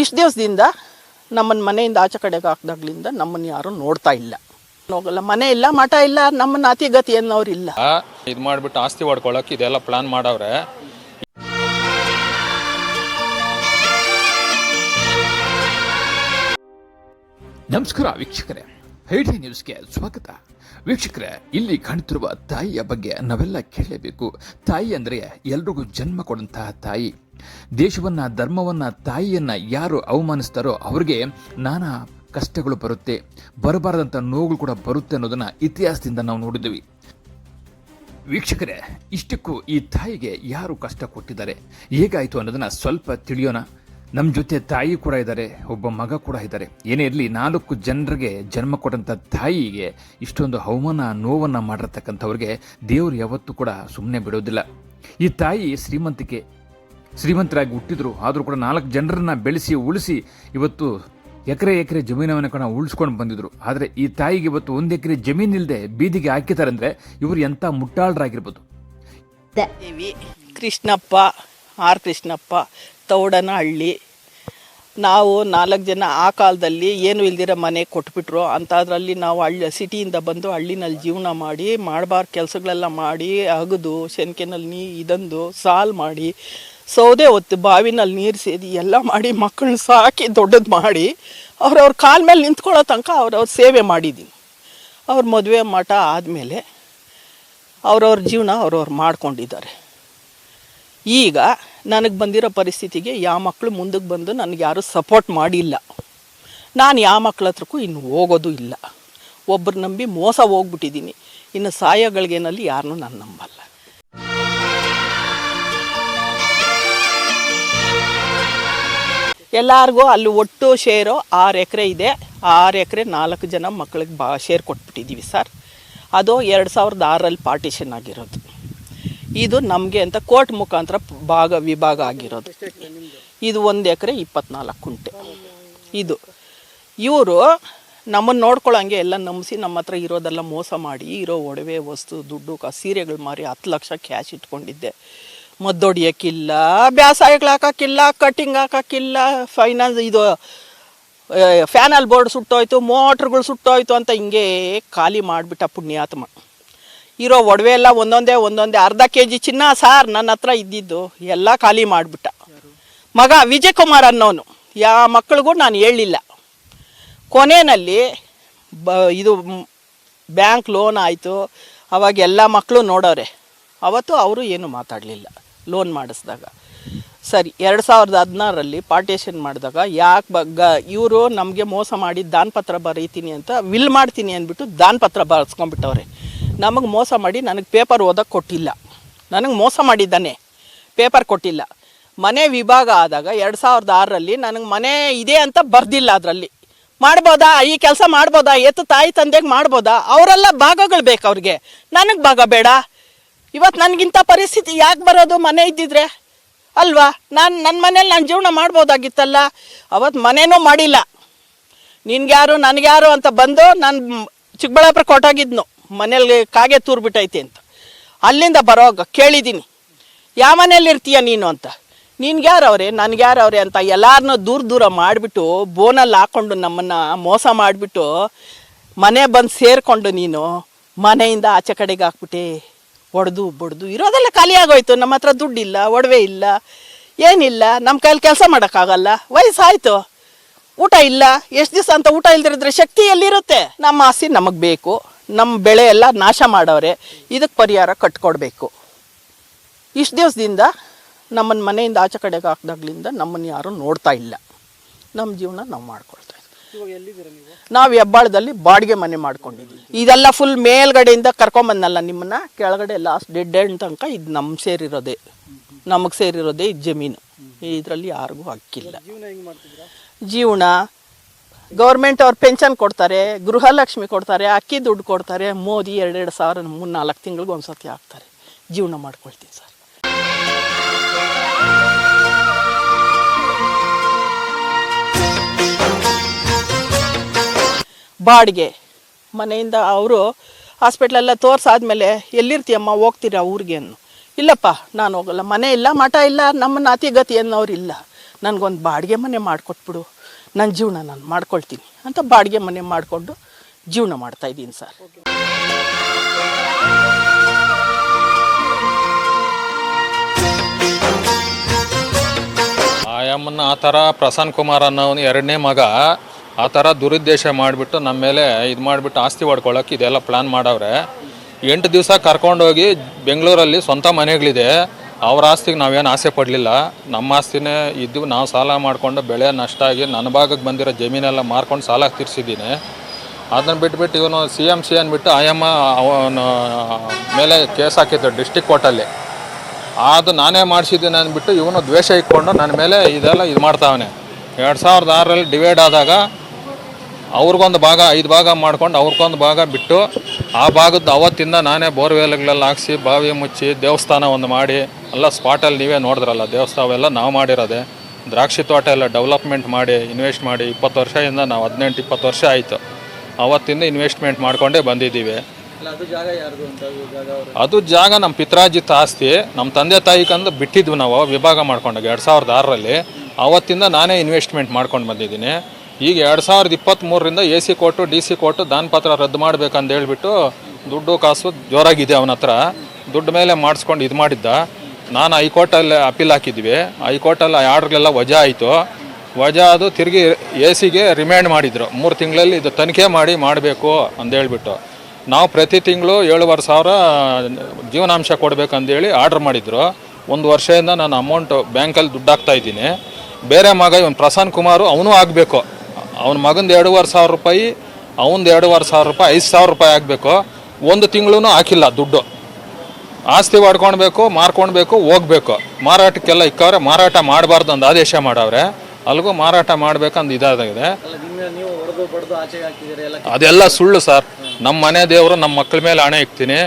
ಇಷ್ಟು ದಿವಸದಿಂದ ನಮ್ಮನ್ನ ಮನೆಯಿಂದ ಆಚೆ ಕಡೆಗೆ ಹಾಕ್ದಾಗ್ಲಿಂದ ನಮ್ಮನ್ನು ಯಾರು ನೋಡ್ತಾ ಇಲ್ಲ. ಹೋಗಲ್ಲ ಮನೆ ಇಲ್ಲ ಮಠ ಇಲ್ಲ ನಮ್ಮನ್ನ ಅತಿಗತಿ ಅನ್ನೋರು ಇಲ್ಲ. ಇದು ಮಾಡಿಬಿಟ್ಟು ಆಸ್ತಿ ಹೊಡ್ಕೊಳಕ್ಕೆ ಇದೆಲ್ಲ ಪ್ಲಾನ್ ಮಾಡವ್ರೆ. ನಮಸ್ಕಾರ ವೀಕ್ಷಕರೇ ಹೈಡಿ ನ್ಯೂಸ್ಗೆ ಸ್ವಾಗತ. ವೀಕ್ಷಕರೇ ಇಲ್ಲಿ ಕಾಣುತ್ತಿರುವ ತಾಯಿಯ ಬಗ್ಗೆ ನಾವೆಲ್ಲ ಕೇಳಲೇಬೇಕು ತಾಯಿ ಅಂದರೆ ಎಲ್ರಿಗೂ ಜನ್ಮ ಕೊಡಂತಹ ತಾಯಿ. ದೇಶವನ್ನ, ಧರ್ಮವನ್ನ, ತಾಯಿಯನ್ನ ಯಾರು ಅವಮಾನಿಸ್ತಾರೋ ಅವ್ರಿಗೆ ನಾನಾ ಕಷ್ಟಗಳು ಬರುತ್ತೆ. ಬರಬಾರದಂಥ ನೋವುಗಳು ಕೂಡ ಬರುತ್ತೆ ಅನ್ನೋದನ್ನ ಇತಿಹಾಸದಿಂದ ನಾವು ನೋಡಿದ್ದೀವಿ. ವೀಕ್ಷಕರೇ, ಇಷ್ಟಕ್ಕೂ ಈ ತಾಯಿಗೆ ಯಾರು ಕಷ್ಟ ಕೊಟ್ಟಿದ್ದಾರೆ? ಹೇಗಾಯಿತು ಅನ್ನೋದನ್ನ ಸ್ವಲ್ಪ ತಿಳಿಯೋಣ. ನಮ್ಮ ಜೊತೆ ತಾಯಿ ಕೂಡ ಇದ್ದಾರೆ, ಒಬ್ಬ ಮಗ ಕೂಡ ಇದ್ದಾರೆ. ಏನೇ ಇರಲಿ, ನಾಲ್ಕು ಜನರಿಗೆ ಜನ್ಮ ಕೊಟ್ಟಂಥ ತಾಯಿಗೆ ಇಷ್ಟೊಂದು ಅವಮಾನ, ನೋವನ್ನು ಮಾಡಿರ್ತಕ್ಕಂಥವ್ರಿಗೆ ದೇವರು ಯಾವತ್ತೂ ಕೂಡ ಸುಮ್ಮನೆ ಬಿಡೋದಿಲ್ಲ. ಈ ತಾಯಿ ಶ್ರೀಮಂತಿಕೆ ಶ್ರೀಮಂತರಾಗಿ ಹುಟ್ಟಿದ್ರು. ಆದರೂ ಕೂಡ ನಾಲ್ಕು ಜನರನ್ನು ಬೆಳೆಸಿ ಉಳಿಸಿ ಇವತ್ತು ಎಕರೆ ಎಕರೆ ಜಮೀನವನ್ನು ಕೂಡ ಉಳಿಸ್ಕೊಂಡು ಬಂದಿದ್ರು. ಆದರೆ ಈ ತಾಯಿಗೆ ಇವತ್ತು ಒಂದು ಎಕರೆ ಜಮೀನಿಲ್ಲದೆ ಬೀದಿಗೆ ಹಾಕಿದ್ದಾರೆ ಅಂದರೆ ಇವರು ಎಂಥ ಮುಟ್ಟಾಳರಾಗಿರ್ಬೋದು. ದೇವಿ ಕೃಷ್ಣಪ್ಪ ಆರ್ ಕೃಷ್ಣಪ್ಪ ತೌಡನ ಹಳ್ಳಿ ನಾವು ನಾಲ್ಕು ಜನ ಆ ಕಾಲದಲ್ಲಿ ಏನು ಇಲ್ದಿರೋ ಮನೆ ಕೊಟ್ಬಿಟ್ರು. ಅಂಥದ್ರಲ್ಲಿ ನಾವು ಹಳ್ಳಿ ಸಿಟಿಯಿಂದ ಬಂದು ಹಳ್ಳಿನಲ್ಲಿ ಜೀವನ ಮಾಡಿ ಮಾಡಬಾರ್ದು ಕೆಲಸಗಳೆಲ್ಲ ಮಾಡಿ ಅಗದು ಶೆನ್ಕೆನಲ್ಲಿ ನೀ ಇದಂದು ಸಾಲು ಮಾಡಿ ಸೌದೆ ಹೊತ್ತು ಬಾವಿನಲ್ಲಿ ನೀರು ಸೇದಿ ಎಲ್ಲ ಮಾಡಿ ಮಕ್ಕಳನ್ನ ಸಾಕಿ ದೊಡ್ಡದು ಮಾಡಿ ಅವ್ರವ್ರ ಕಾಲ ಮೇಲೆ ನಿಂತ್ಕೊಳ್ಳೋ ತನಕ ಅವ್ರವ್ರ ಸೇವೆ ಮಾಡಿದ್ದೀನಿ ಅವ್ರ ಮದುವೆ ಮಠ ಆದಮೇಲೆ ಅವ್ರವ್ರ ಜೀವನ ಅವ್ರವ್ರು ಮಾಡ್ಕೊಂಡಿದ್ದಾರೆ. ಈಗ ನನಗೆ ಬಂದಿರೋ ಪರಿಸ್ಥಿತಿಗೆ ಯಾವ ಮಕ್ಕಳು ಮುಂದಕ್ಕೆ ಬಂದು ನನಗೆ ಯಾರೂ ಸಪೋರ್ಟ್ ಮಾಡಿಲ್ಲ. ನಾನು ಯಾವ ಮಕ್ಳ ಹತ್ರಕ್ಕೂ ಇನ್ನು ಹೋಗೋದು ಇಲ್ಲ. ಒಬ್ಬರು ನಂಬಿ ಮೋಸ ಹೋಗ್ಬಿಟ್ಟಿದ್ದೀನಿ ಇನ್ನು ಸಾಯೋಗಳಿಗೇನಲ್ಲಿ ಯಾರನ್ನೂ ನಾನು ನಂಬಲ್ಲ. ಎಲ್ಲರಿಗೂ ಅಲ್ಲಿ ಒಟ್ಟು ಶೇರು ಆರು ಎಕರೆ ಇದೆ. ಆರು ಎಕರೆ ನಾಲ್ಕು ಜನ ಮಕ್ಕಳಿಗೆ ಬಾ, ಶೇರ್ ಕೊಟ್ಬಿಟ್ಟಿದ್ದೀವಿ ಸರ್. ಅದು ಎರಡು ಸಾವಿರದ ಆರಲ್ಲಿ ಪಾರ್ಟಿಷನ್ ಆಗಿರೋದು. ಇದು ನಮಗೆ ಅಂತ ಕೋರ್ಟ್ ಮುಖಾಂತರ ಭಾಗ ವಿಭಾಗ ಆಗಿರೋದು. ಇದು ಒಂದು ಎಕರೆ ಇಪ್ಪತ್ನಾಲ್ಕು ಕುಂಟೆ. ಇದು ಇವರು ನಮ್ಮನ್ನು ನೋಡ್ಕೊಳ್ಳೋಂಗೆ ಎಲ್ಲ ನಂಬಿಸಿ ನಮ್ಮ ಹತ್ರ ಇರೋದೆಲ್ಲ ಮೋಸ ಮಾಡಿ, ಇರೋ ಒಡವೆ ವಸ್ತು, ದುಡ್ಡು, ಕ, ಸೀರೆಗಳು ಮಾರಿ ಹತ್ತು ಲಕ್ಷ ಕ್ಯಾಶ್ ಇಟ್ಕೊಂಡಿದ್ದೆ. ಮದ್ದೊಡಿಯೋಕ್ಕಿಲ್ಲ ಬ್ಯಾಸಾಯಗಳು ಹಾಕೋಕ್ಕಿಲ್ಲ ಕಟ್ಟಿಂಗ್ ಹಾಕಕ್ಕಿಲ್ಲ ಫೈನಾನ್ಸ್ ಇದು ಫ್ಯಾನಲ್ ಬೋರ್ಡ್ ಸುಟ್ಟೋಯ್ತು ಮೋಟ್ರ್ಗಳು ಸುಟ್ಟೋಯ್ತು ಅಂತ ಹಿಂಗೆ ಖಾಲಿ ಮಾಡಿಬಿಟ್ಟ ಪುಣ್ಯಾತ್ಮ. ಇರೋ ಒಡವೆ ಎಲ್ಲ ಒಂದೊಂದೇ ಒಂದೊಂದೇ ಅರ್ಧ ಕೆ ಜಿ ಚಿನ್ನ ಸಾರ್ ನನ್ನ ಹತ್ರ ಇದ್ದಿದ್ದು, ಎಲ್ಲ ಖಾಲಿ ಮಾಡಿಬಿಟ್ಟ. ಮಗ ವಿಜಯ್ ಕುಮಾರ್ ಅನ್ನೋನು ಯಾವ ಮಕ್ಕಳಿಗೂ ನಾನು ಹೇಳಿಲ್ಲ. ಕೊನೆಯಲ್ಲಿ ಬ, ಇದು ಬ್ಯಾಂಕ್ ಲೋನ್ ಆಯಿತು, ಅವಾಗ ಎಲ್ಲ ಮಕ್ಕಳು ನೋಡೋರೆ. ಅವತ್ತು ಅವರು ಏನು ಮಾತಾಡಲಿಲ್ಲ. ಲೋನ್ ಮಾಡಿಸಿದಾಗ. ಸರಿ, ಎರಡು ಸಾವಿರದ ಹದಿನಾರರಲ್ಲಿ ಪಾರ್ಟೇಷನ್ ಮಾಡಿದಾಗ ಯಾಕೆ ಬಗ್ಗ ಇವರು ನಮಗೆ ಮೋಸ ಮಾಡಿ ದಾನಪತ್ರ ಬರೀತೀನಿ ಅಂತ ವಿಲ್ ಮಾಡ್ತೀನಿ ಅಂದ್ಬಿಟ್ಟು ದಾನಪತ್ರ ಬರ್ಸ್ಕೊಂಡ್ಬಿಟ್ಟವ್ರೆ ನಮಗೆ ಮೋಸ ಮಾಡಿ ನನಗೆ ಪೇಪರ್ ಓದೋಕ್ಕೆ ಕೊಟ್ಟಿಲ್ಲ. ನನಗೆ ಮೋಸ ಮಾಡಿದ್ದಾನೆ. ಪೇಪರ್ ಕೊಟ್ಟಿಲ್ಲ. ಮನೆ ವಿಭಾಗ ಆದಾಗ ಎರಡು ಸಾವಿರದ ಆರರಲ್ಲಿ ನನಗೆ ಮನೆ ಇದೆ ಅಂತ ಬರ್ದಿಲ್ಲ ಅದರಲ್ಲಿ. ಮಾಡ್ಬೋದಾ? ಈ ಕೆಲಸ ಮಾಡ್ಬೋದಾ? ಎತ್ತು ತಾಯಿ ತಂದೆಗೆ ಮಾಡ್ಬೋದಾ? ಅವರೆಲ್ಲ ಭಾಗಗಳು ಬೇಕು ಅವ್ರಿಗೆ. ನನಗೆ ಭಾಗ ಬೇಡ. ಇವತ್ತು ನನಗಿಂತ ಪರಿಸ್ಥಿತಿ ಯಾಕೆ ಬರೋದು? ಮನೆ ಇದ್ದಿದ್ರೆ. ಅಲ್ವಾ? ನಾನು ನನ್ನ ಮನೇಲಿ ನಾನು ಜೀವನ ಮಾಡ್ಬೋದಾಗಿತ್ತಲ್ಲ. ಅವತ್ತು ಮನೇನೂ ಮಾಡಿಲ್ಲ. ನಿನ್ಗ್ಯಾರು, ನನಗ್ಯಾರು ಅಂತ ಬಂದು ನಾನು ಚಿಕ್ಕಬಳ್ಳಾಪುರ ಕೊಟ್ಟೋಗಿದ್ನು ಮನೇಲಿ ಕಾಗೆ ತೂರ್ಬಿಟ್ಟೈತೆ ಅಂತ. ಅಲ್ಲಿಂದ ಬರೋಗ ಕೇಳಿದ್ದೀನಿ ಯಾವ ಮನೇಲಿ ಇರ್ತೀಯ ನೀನು ಅಂತ. ನಿನ್ಗ್ಯಾರವ್ರೆ ನನ್ಗ್ಯಾರವ್ರೆ ಅಂತ ಎಲ್ಲಾರನ್ನೂ ದೂರ ದೂರ ಮಾಡಿಬಿಟ್ಟು ಬೋನಲ್ಲಿ ಹಾಕ್ಕೊಂಡು ನಮ್ಮನ್ನು ಮೋಸ ಮಾಡಿಬಿಟ್ಟು ಮನೆ ಬಂದು ಸೇರಿಕೊಂಡು ನೀನು ಮನೆಯಿಂದ ಆಚೆ ಕಡೆಗೆ ಹಾಕ್ಬಿಟ್ಟೆ. ಒಡೆದು ಬಡ್ದು ಇರೋದೆಲ್ಲ ಖಾಲಿಯಾಗೋಯ್ತು ನಮ್ಮ ಹತ್ರ ದುಡ್ಡಿಲ್ಲ, ಒಡವೆ ಇಲ್ಲ, ಏನಿಲ್ಲ. ನಮ್ಮ ಕೈಲಿ ಕೆಲಸ ಮಾಡೋಕ್ಕಾಗಲ್ಲ. ವಯಸ್ಸಾಯ್ತು. ಊಟ ಇಲ್ಲ. ಎಷ್ಟು ದಿವಸ ಅಂತ ಊಟ ಇಲ್ದಿರಿದ್ರೆ ಶಕ್ತಿ ಎಲ್ಲಿರುತ್ತೆ? ನಮ್ಮ ಆಸೆ ನಮಗೆ ಬೇಕು. ನಮ್ಮ ಬೆಳೆ ಎಲ್ಲ ನಾಶ ಮಾಡವ್ರೆ ಇದಕ್ಕೆ ಪರಿಹಾರ ಕಟ್ಕೊಡ್ಬೇಕು. ಇಷ್ಟು ದಿವಸದಿಂದ ನಮ್ಮನ್ನು ಮನೆಯಿಂದ ಆಚೆ ಕಡೆಗೆ ಹಾಕ್ದಾಗ್ಲಿಂದ ನಮ್ಮನ್ನು ಯಾರೂ ನೋಡ್ತಾ ಇಲ್ಲ. ನಮ್ಮ ಜೀವನ ನಾವು ಮಾಡ್ಕೊಳ್ತಾ ಇದ್ದೀವಿ ನಾವು? ಹೆಬ್ಬಾಳದಲ್ಲಿ ಬಾಡಿಗೆ ಮನೆ ಮಾಡ್ಕೊಂಡಿದ್ದೀವಿ ಇದೆಲ್ಲ ಫುಲ್ ಮೇಲ್ಗಡೆಯಿಂದ ಕರ್ಕೊಂಬಂದಲ್ಲ ನಿಮ್ಮನ್ನ? ಕೆಳಗಡೆ ಲಾಸ್ಟ್ ಡೆಡ್ ಎಂಡ್ ತನಕ ಇದು ನಮ್ಮ ಸೇರಿರೋದೇ. ನಮಗೆ ಸೇರಿರೋದೇ ಇದು ಜಮೀನು. ಇದರಲ್ಲಿ ಯಾರಿಗೂ ಹಕ್ಕಿಲ್ಲ. ಜೀವನ ಗೌರ್ಮೆಂಟ್ ಅವ್ರು ಪೆನ್ಷನ್ ಕೊಡ್ತಾರೆ ಗೃಹಲಕ್ಷ್ಮಿ ಕೊಡ್ತಾರೆ ಅಕ್ಕಿ ದುಡ್ಡು ಕೊಡ್ತಾರೆ ಮೋದಿ ಎರಡೆರಡು ಸಾವಿರ ಮೂರು ನಾಲ್ಕು ತಿಂಗಳಿಗೆ ಒಂದ್ಸತಿ ಹಾಕ್ತಾರೆ. ಜೀವನ ಮಾಡ್ಕೊಳ್ತೀನಿ ಸರ್. ಬಾಡಿಗೆ ಮನೆಯಿಂದ ಅವರು ಹಾಸ್ಪಿಟ್ಲೆಲ್ಲ ತೋರಿಸಾದ್ಮೇಲೆ ಎಲ್ಲಿರ್ತೀಯಮ್ಮ ಹೋಗ್ತೀರಾ ಊರಿಗೆ ಅನ್ನು ಇಲ್ಲಪ್ಪ, ನಾನು ಹೋಗಲ್ಲ. ಮನೆ ಇಲ್ಲ, ಮಠ ಇಲ್ಲ, ನಮ್ಮ ಅತಿಗತಿ ಅನ್ನೋರು ಇಲ್ಲ. ನನಗೊಂದು ಬಾಡಿಗೆ ಮನೆ ಮಾಡಿಕೊಟ್ಬಿಡು. ನನ್ನ ಜೀವನ ನಾನು ಮಾಡ್ಕೊಳ್ತೀನಿ ಅಂತ ಬಾಡಿಗೆ ಮನೆ ಮಾಡಿಕೊಂಡು ಜೀವನ ಮಾಡ್ತಾಯಿದ್ದೀನಿ ಸರ್. ಆಯಮ್ಮನ ಆ ಥರ ಪ್ರಸನ್ನ ಕುಮಾರ್ ಅನ್ನೋ ಎರಡನೇ ಮಗ ಆ ಥರ ದುರುದ್ದೇಶ ಮಾಡಿಬಿಟ್ಟು ನಮ್ಮ ಮೇಲೆ ಇದು ಮಾಡಿಬಿಟ್ಟು ಆಸ್ತಿ ಹೊಡ್ಕೊಳ್ಳೋಕೆ ಇದೆಲ್ಲ ಪ್ಲ್ಯಾನ್ ಮಾಡವ್ರೆ. ಎಂಟು ದಿವಸ ಕರ್ಕೊಂಡೋಗಿ ಬೆಂಗಳೂರಲ್ಲಿ ಸ್ವಂತ ಮನೆಗಳಿದೆ. ಅವ್ರ ಆಸ್ತಿಗೆ ನಾವೇನು ಆಸೆ ಪಡಲಿಲ್ಲ. ನಮ್ಮ ಆಸ್ತಿನೇ ಇದ್ದು ನಾವು ಸಾಲ ಮಾಡಿಕೊಂಡು ಬೆಳೆ ನಷ್ಟ ಆಗಿ ನನ್ನ ಭಾಗಕ್ಕೆ ಬಂದಿರೋ ಜಮೀನೆಲ್ಲ ಮಾರ್ಕೊಂಡು ಸಾಲ ತೀರಿಸಿದ್ದೀನಿ. ಅದನ್ನು ಬಿಟ್ಬಿಟ್ಟು ಇವನು ಸಿ ಎಂ ಸಿ ಅಂದ್ಬಿಟ್ಟು ಆಯಮ್ಮ ಅವನ ಮೇಲೆ ಕೇಸ್ ಹಾಕಿದ್ದು ಡಿಸ್ಟಿಕ್ ಕೋರ್ಟಲ್ಲಿ ಅದು ನಾನೇ ಮಾಡಿಸಿದ್ದೀನಿ ಅಂದ್ಬಿಟ್ಟು ಇವನು ದ್ವೇಷ ಇಟ್ಕೊಂಡು ನನ್ನ ಮೇಲೆ ಇದೆಲ್ಲ ಇದು ಮಾಡ್ತಾವನೆ. ಎರಡು ಸಾವಿರದ ಆರರಲ್ಲಿ ಡಿವೈಡ್ ಆದಾಗ ಅವ್ರಿಗೊಂದು ಭಾಗ ಐದು ಭಾಗ ಮಾಡ್ಕೊಂಡು ಅವ್ರಿಗೊಂದು ಭಾಗ ಬಿಟ್ಟು ಆ ಭಾಗದ ಅವತ್ತಿಂದ ನಾನೇ ಬೋರ್ವೆಲ್ಗಳೆಲ್ಲ ಹಾಕ್ಸಿ ಬಾವಿ ಮುಚ್ಚಿ ದೇವಸ್ಥಾನ ಒಂದು ಮಾಡಿ ಎಲ್ಲ ಸ್ಪಾಟಲ್ಲಿ ನೀವೇ ನೋಡಿದ್ರಲ್ಲ ದೇವಸ್ಥಾನ ಎಲ್ಲ ನಾವು ಮಾಡಿರೋದೆ. ದ್ರಾಕ್ಷಿ ತೋಟ ಎಲ್ಲ ಡೆವಲಪ್ಮೆಂಟ್ ಮಾಡಿ ಇನ್ವೆಸ್ಟ್ ಮಾಡಿ ಇಪ್ಪತ್ತು ವರ್ಷದಿಂದ ನಾವು ಹದಿನೆಂಟು ಇಪ್ಪತ್ತು ವರ್ಷ ಆಯಿತು. ಅವತ್ತಿಂದ ಇನ್ವೆಸ್ಟ್ಮೆಂಟ್ ಮಾಡಿಕೊಂಡೇ ಬಂದಿದ್ದೀವಿ. ಅದು ಜಾಗ ನಮ್ಮ ಪಿತ್ರಾಜಿತ್ ಆಸ್ತಿ ನಮ್ಮ ತಂದೆ ತಾಯಿಗಂದು ಬಿಟ್ಟಿದ್ವಿ ನಾವು ವಿಭಾಗ ಮಾಡ್ಕೊಂಡಾಗ ಎರಡು ಸಾವಿರದ ಆರರಲ್ಲಿ. ಅವತ್ತಿಂದ ನಾನೇ ಇನ್ವೆಸ್ಟ್ಮೆಂಟ್ ಮಾಡ್ಕೊಂಡು ಬಂದಿದ್ದೀನಿ. ಈಗ ಎರಡು ಸಾವಿರದ ಇಪ್ಪತ್ತ್ಮೂರರಿಂದ ಎ ಸಿ ಕೊಟ್ಟು ಡಿ ಸಿ ಕೊಟ್ಟು ದಾನಪತ್ರ ರದ್ದು ಮಾಡಬೇಕಂತ ಹೇಳ್ಬಿಟ್ಟು ದುಡ್ಡು ಕಾಸು ಜೋರಾಗಿದೆ ಅವನ ಹತ್ರ. ದುಡ್ಡು ಮೇಲೆ ಮಾಡಿಸ್ಕೊಂಡು ಇದು ಮಾಡಿದ್ದ. ನಾನು ಹೈಕೋರ್ಟಲ್ಲಿ ಅಪೀಲ್ ಹಾಕಿದ್ವಿ. ಹೈಕೋರ್ಟಲ್ಲಿ ಆರ್ಡ್ರ್ಗೆಲ್ಲ ವಜಾ ಆಯಿತು. ವಜಾ ಅದು ತಿರುಗಿ ಎ ಸಿಗೆ ರಿಮ್ಯಾಂಡ್ ಮಾಡಿದರು. ಮೂರು ತಿಂಗಳಲ್ಲಿ ಇದು ತನಿಖೆ ಮಾಡಿ ಮಾಡಬೇಕು ಅಂತ ಹೇಳ್ಬಿಟ್ಟು. ನಾವು ಪ್ರತಿ ತಿಂಗಳು ಏಳುವರೆ ಸಾವಿರ ಜೀವನಾಂಶ ಕೊಡಬೇಕಂತೇಳಿ ಆರ್ಡ್ರ್ ಮಾಡಿದರು. ಒಂದು ವರ್ಷದಿಂದ ನಾನು ಅಮೌಂಟು ಬ್ಯಾಂಕಲ್ಲಿ ದುಡ್ಡು ಹಾಕ್ತಾಯಿದ್ದೀನಿ ಬೇರೆ ಮಗ ಇವನು ಪ್ರಸನ್ನ ಕುಮಾರು, ಅವನು ಆಗಬೇಕು. ಅವನ ಮಗಂದು ಎರಡೂವರೆ ಸಾವಿರ ರೂಪಾಯಿ ಅವನದು ಎರಡೂವರೆ ಸಾವಿರ ರೂಪಾಯಿ ಐದು ಸಾವಿರ ರೂಪಾಯಿ ಆಗಬೇಕು. ಒಂದು ತಿಂಗಳೂ ಹಾಕಿಲ್ಲ ದುಡ್ಡು. ಆಸ್ತಿ ಮಾಡ್ಕೊಳ್ಬೇಕು ಮಾರ್ಕೊಳ್ಬೇಕು ಹೋಗ್ಬೇಕು. ಮಾರಾಟಕ್ಕೆಲ್ಲ ಇಕ್ಕವ್ರೆ ಮಾರಾಟ ಮಾಡಬಾರ್ದು ಅಂತ ಆದೇಶ ಮಾಡವ್ರೆ. ಅಲ್ಲಿಗೂ ಮಾರಾಟ ಮಾಡ್ಬೇಕಂದು ಇದಾಗಿದೆ. ಅದೆಲ್ಲ ಸುಳ್ಳು ಸರ್. ನಮ್ಮ ಮನೆ ದೇವರು ನಮ್ಮ ಮಕ್ಕಳ ಮೇಲೆ ಹಣೆ ಇಕ್ತೀನಿ.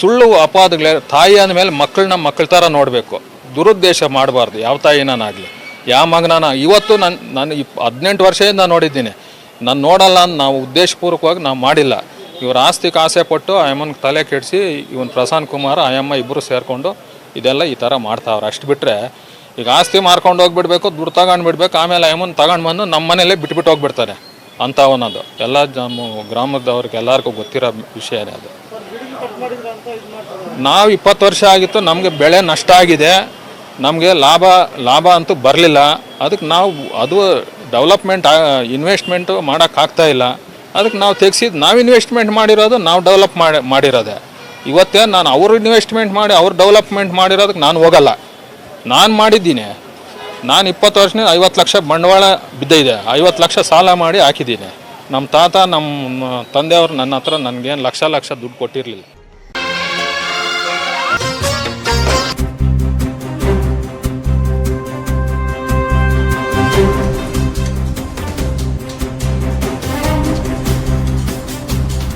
ಸುಳ್ಳು ಅಪಾದಗಳೇ ತಾಯಿ ಅಂದಮೇಲೆ ಮಕ್ಕಳನ್ನ ಮಕ್ಕಳ ಥರ ನೋಡಬೇಕು. ದುರುದ್ದೇಶ ಮಾಡಬಾರ್ದು ಯಾವ ತಾಯಿನಾಗಲಿ ಯಾವ ಮಗನ ಇವತ್ತು ನಾನು ನಾನು ಇಪ್ ಹದಿನೆಂಟು ವರ್ಷದಿಂದ ನೋಡಿದ್ದೀನಿ. ನಾನು ನೋಡಲ್ಲ ಅಂತ ನಾವು ಉದ್ದೇಶಪೂರ್ವಕವಾಗಿ ನಾವು ಮಾಡಿಲ್ಲ. ಇವ್ರ ಆಸ್ತಿ ಕಾಸೆ ಪಟ್ಟು ಆಯಮ್ಮನಿಗೆ ತಲೆ ಕೆಡಿಸಿ ಇವನು ಪ್ರಶಾಂತ್ ಕುಮಾರ್ ಆಯಮ್ಮ ಇಬ್ಬರು ಸೇರಿಕೊಂಡು ಇದೆಲ್ಲ ಈ ಥರ ಮಾಡ್ತಾವ್ರೆ. ಅಷ್ಟು ಬಿಟ್ಟರೆ ಈಗ ಆಸ್ತಿ ಮಾರ್ಕೊಂಡು ಹೋಗ್ಬಿಡ್ಬೇಕು, ದುಡ್ಡು ತಗೊಂಡ್ಬಿಡ್ಬೇಕು ಆಮೇಲೆ ಆಯಮ್ಮನ ತಗೊಂಡು ಬಂದು ನಮ್ಮ ಮನೆಯಲ್ಲೇ ಬಿಟ್ಬಿಟ್ಟು ಹೋಗ್ಬಿಡ್ತಾರೆ. ಅಂಥವನದು ಎಲ್ಲ ನಮ್ಮ ಗ್ರಾಮದವ್ರಿಗೆ ಎಲ್ಲರಿಗೂ ಗೊತ್ತಿರೋ ವಿಷಯನೇ ಅದು. ನಾವು ಇಪ್ಪತ್ತು ವರ್ಷ ಆಗಿತ್ತು, ನಮಗೆ ಬೆಳೆ ನಷ್ಟ ಆಗಿದೆ. ನಮಗೆ ಲಾಭ ಲಾಭ ಅಂತೂ ಬರಲಿಲ್ಲ. ಅದಕ್ಕೆ ನಾವು ಅದು ಡೆವಲಪ್ಮೆಂಟ್ ಇನ್ವೆಸ್ಟ್ಮೆಂಟು ಮಾಡೋಕ್ಕಾಗ್ತಾ ಇಲ್ಲ. ಅದಕ್ಕೆ ನಾವು ತೆಗ್ಸಿದ್ದು ನಾವು ಇನ್ವೆಸ್ಟ್ಮೆಂಟ್ ಮಾಡಿರೋದು ನಾವು ಡೆವಲಪ್ ಮಾಡಿ, ಮಾಡಿರೋದೆ. ಇವತ್ತೇ ನಾನು ಅವ್ರು ಇನ್ವೆಸ್ಟ್ಮೆಂಟ್ ಮಾಡಿ, ಅವ್ರು ಡೆವಲಪ್ಮೆಂಟ್ ಮಾಡಿರೋದಕ್ಕೆ ನಾನು ಹೋಗಲ್ಲ. ನಾನು ಮಾಡಿದ್ದೀನಿ. ನಾನು ಇಪ್ಪತ್ತು ವರ್ಷದಿಂದ ಐವತ್ತು ಲಕ್ಷ ಬಂಡವಾಳ ಬಿದ್ದಿದೆ. ಐವತ್ತು ಲಕ್ಷ ಸಾಲ ಮಾಡಿ ಹಾಕಿದ್ದೀನಿ. ನಮ್ಮ ತಾತ ನಮ್ಮ ತಂದೆಯವರು ನನ್ನ ಹತ್ರ ನನಗೇನು ಲಕ್ಷ ಲಕ್ಷ ದುಡ್ಡು ಕೊಟ್ಟಿರಲಿಲ್ಲ.